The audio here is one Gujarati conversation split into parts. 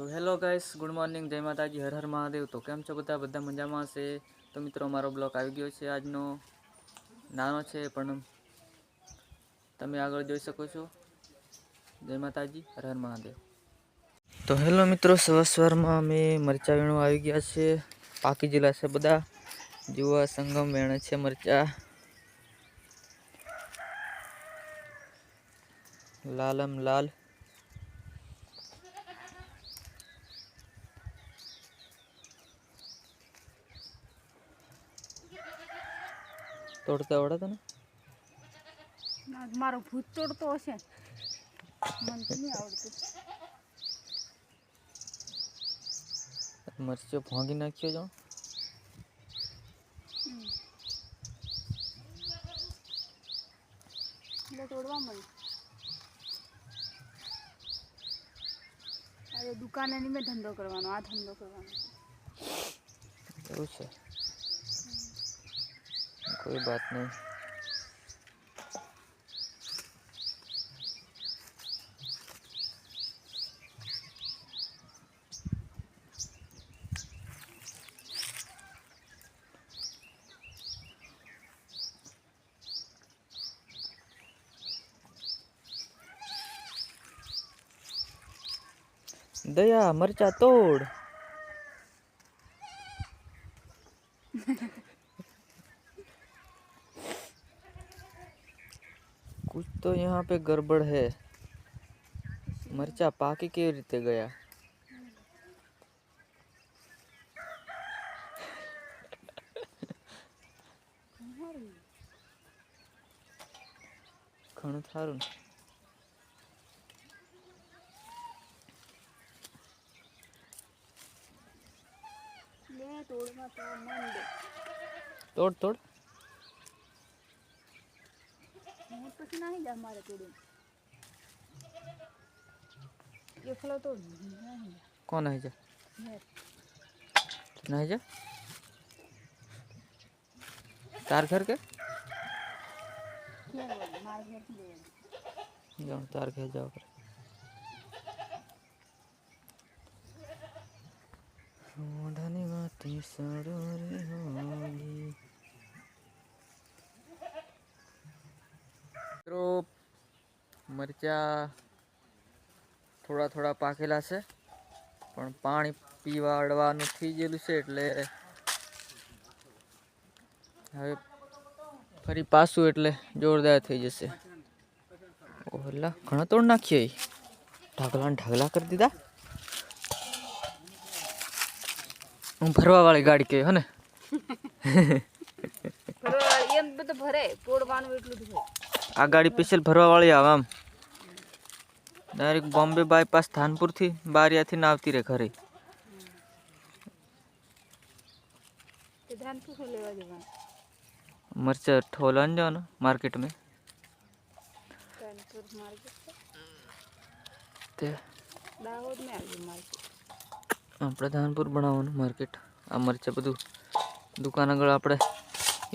તો હેલો ગાઈસ ગુડ મોર્નિંગ જય માતાજી હર હર મહાદેવ તો કેમ છો બધા બધા મજામાં હશે તો મિત્રો મારો બ્લોક આવી ગયો છે આજનો નાનો છે પણ તમે આગળ જોઈ શકો છો જય માતાજી હર હર મહાદેવ તો હેલો મિત્રો સવાર સવારમાં અમે મરચા વીણવા આવી ગયા છે પાકી જિલ્લા છે બધા જેવા સંગમ વેણે છે મરચા લાલમ લાલ તોડતા આવડે તને મારો ભૂત તોડતો હશે મને તો નહીં આવડતું મરચો ભાંગી નાખ્યો જો તોડવા મળ્યું દુકાને નહીં મેં ધંધો કરવાનો આ ધંધો કરવાનો એવું છે कोई बात नहीं दया मरचा तोड़ कुछ तो यहाँ पे गड़बड़ है मरचा पाके के रीते गया तो तोड़ तोड़ पसीना ही जा हमारे चूड़ी ये फल तो कौन है जा नहीं जा तार घर के जाओ तार घर जाओ कर धनी माती सड़ो होगी મરચાં થોડા થોડા પાકેલા છે પણ પાણી પીવાડવાનું થઈ ગયેલું છે એટલે હવે ફરી પાછું એટલે જોરદાર થઈ જશે ઓલા ઘણા તોડ નાખીએ ઢગલા ઢગલા કરી દીધા હું ભરવાવાળી ગાડી કહે હને આ ગાડી સ્પેશિયલ ભરવાવાળી આવે આમ દરેક બોમ્બે બાયપાસ થાનપુર થી બારિયા થી આવતી રહે કરે તે ધાનપુર ફોલેવા જવા મરચા ઠોલન જવું ને માર્કેટ મે સેન્ટર માર્કેટ તે દાહોદ મે જવું માર્કેટ આપડે ધાનપુર બનાવવાનું માર્કેટ આ મરચા બધું દુકાન આગળ આપણે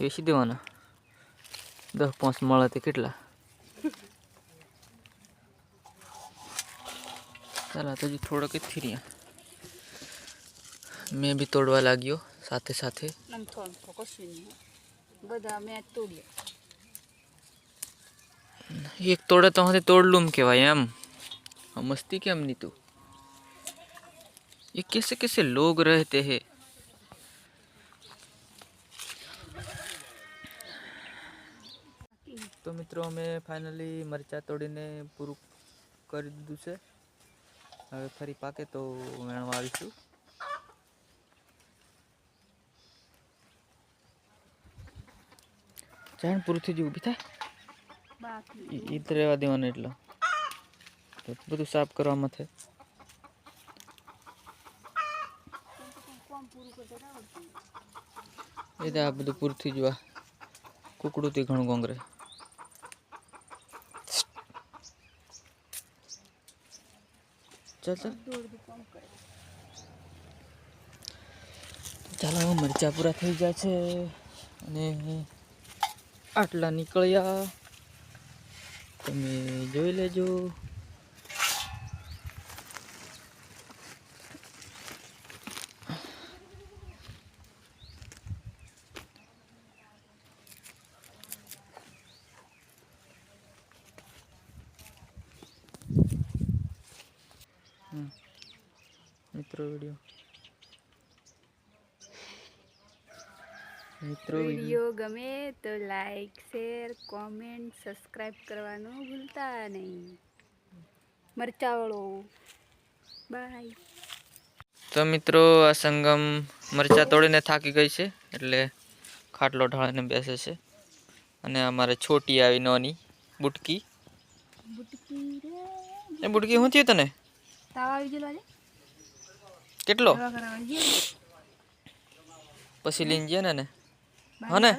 એસી દેવાના 10 5 મળે તે કેટલા चला तो जी थोड़ा के थ्री मैं भी तोड़वा लागी हो साथ साथ एक तोड़ा तो हम तोड़ लूम के भाई हम हम मस्ती के हमने तू तो। ये कैसे कैसे लोग रहते हैं तो मित्रों में फाइनली मरचा तोड़ी ने पूरु कर दूसरे હવે ફરી પાકે તો વેણવા આવીશું ચાણ પૂરથી જ ઉભી થાય એ રહેવા દેવાનું એટલે બધું સાફ કરવા માટે એ તો આ બધું પૂરથી જોવા વા કુકડુંથી ઘણું કોંગ્રેસ ચાલ ચાલ ચાલો મરચા પૂરા થઈ ગયા છે અને આટલા નીકળ્યા તમે જોઈ લેજો મિત્રો વિડીયો મિત્રો વિડીયો ગમે તો લાઈક શેર કોમેન્ટ સબસ્ક્રાઇબ કરવાનું ભૂલતા નહીં મરચાવાળો બાય તો મિત્રો આ સંગમ મરચા તોડીને થાકી ગઈ છે એટલે ખાટલો ઢાળીને બેસે છે અને અમારે છોટી આવી નોની બુટકી બુટકી બુટકી શું થયું તને તાવ આવી ગયેલો આજે કેટલો પછી લઈને જઈએ ને ને હોને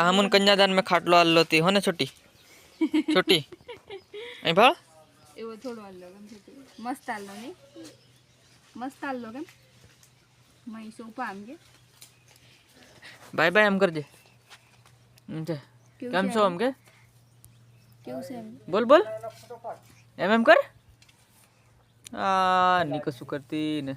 આ હમુન કન્યાદાન મેં ખાટલો આલ્લો હતી હોને છોટી છોટી અહીં ભાળ એવો થોડો આલ્લો કેમ મસ્ત આલ્લો ને મસ્ત આલ્લો કેમ મહી સોફા આમ કે બાય બાય એમ કરજે છે કેમ છો એમ કે કેવું છે બોલ બોલ એમ એમ કર આ નીકળ શું કરતી ને